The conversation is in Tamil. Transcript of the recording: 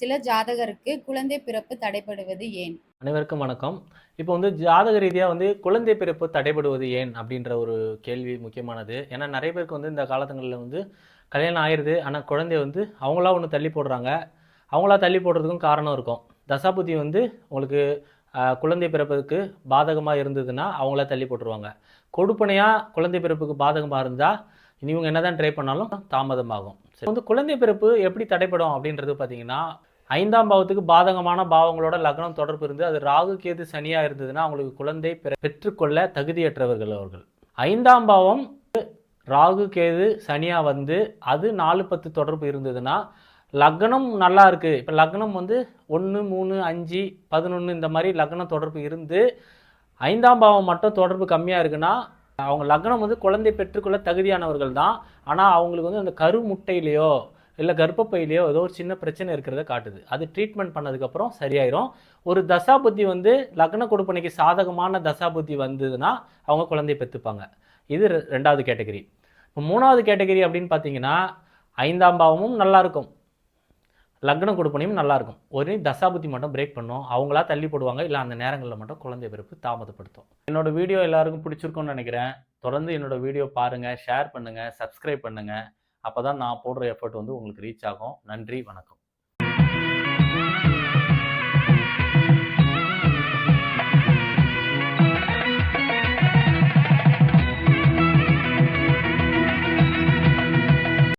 சில ஜாதகருக்கு குழந்தை பிறப்பு தடைபடுவது ஏன்? அனைவருக்கும் வணக்கம். இப்போ வந்து ஜாதக ரீதியாக வந்து குழந்தை பிறப்பு தடைபடுவது ஏன் அப்படின்ற ஒரு கேள்வி முக்கியமானது. ஏன்னா நிறைய பேருக்கு வந்து இந்த காலத்துங்களில் வந்து கல்யாணம் ஆயிடுது ஆனால் குழந்தை வந்து அவங்களா ஒன்று தள்ளி போடுறாங்க. அவங்களா தள்ளி போடுறதுக்கும் காரணம் இருக்கும். தசாபுத்தி வந்து உங்களுக்கு குழந்தை பிறப்பதுக்கு பாதகமாக இருந்ததுன்னா அவங்களா தள்ளி போட்டுருவாங்க. கொடுப்பனையாக குழந்தை பிறப்புக்கு பாதகமாக இருந்தால் இனி இவங்க என்னதான் ட்ரை பண்ணாலும் தாமதமாகும். சரி. வந்து குழந்தை பிறப்பு எப்படி தடைப்படும் அப்படின்றது பார்த்தீங்கன்னா ஐந்தாம் பாவத்துக்கு பாதகமான பாவங்களோட லக்னம் தொடர்பு இருந்து அது ராகு கேது சனியாக இருந்ததுன்னா அவங்களுக்கு குழந்தை பெற்றுக்கொள்ள தகுதியற்றவர்கள் அவர்கள். ஐந்தாம் பாவம் ராகு கேது சனியாக வந்து அது நாலு பத்து தொடர்பு இருந்ததுன்னா லக்னம் நல்லா இருக்குது இப்போ லக்னம் வந்து ஒன்று மூணு அஞ்சு பதினொன்று இந்த மாதிரி லக்னம் தொடர்பு இருந்து ஐந்தாம் பாவம் மட்டும் தொடர்பு கம்மியாக இருக்குன்னா அவங்க லக்னம் வந்து குழந்தை பெற்றுக்கொள்ள தகுதியானவர்கள் தான். ஆனால் அவங்களுக்கு வந்து அந்த கரு முட்டையிலையோ இல்லை கர்ப்பப்பையிலையோ ஏதோ ஒரு சின்ன பிரச்சனை இருக்கிறத காட்டுது. அது ட்ரீட்மெண்ட் பண்ணதுக்கப்புறம் சரியாயிரும். ஒரு தசாபுத்தி வந்து லக்ன கொடுப்பனைக்கு சாதகமான தசாபுத்தி வந்ததுன்னா அவங்க குழந்தை பெற்றுப்பாங்க இது ரெ- ரெண்டாவது கேட்டகரி. இப்போ மூணாவது கேட்டகரி அப்படின்னு பார்த்தீங்கன்னா ஐந்தாம் பாவமும் நல்லாயிருக்கும் லக்ன கொடுப்பனையும் நல்லாயிருக்கும் ஒரே ஒரு தசாபுத்தி மட்டும் பிரேக் பண்ணும். அவங்களா தள்ளி போடுவாங்க. இல்லை அந்த நேரங்களில் மட்டும் குழந்தை பிறப்பு தாமதப்படுத்தும். என்னோடய வீடியோ எல்லாருக்கும் பிடிச்சிருக்கும்னு நினைக்கிறேன். தொடர்ந்து என்னோடய வீடியோ பாருங்கள் ஷேர் பண்ணுங்கள் சப்ஸ்கிரைப் பண்ணுங்கள் அப்போ தான் நான் போடுற எஃபர்ட் வந்து உங்களுக்கு ரீச் ஆகும். நன்றி வணக்கம்.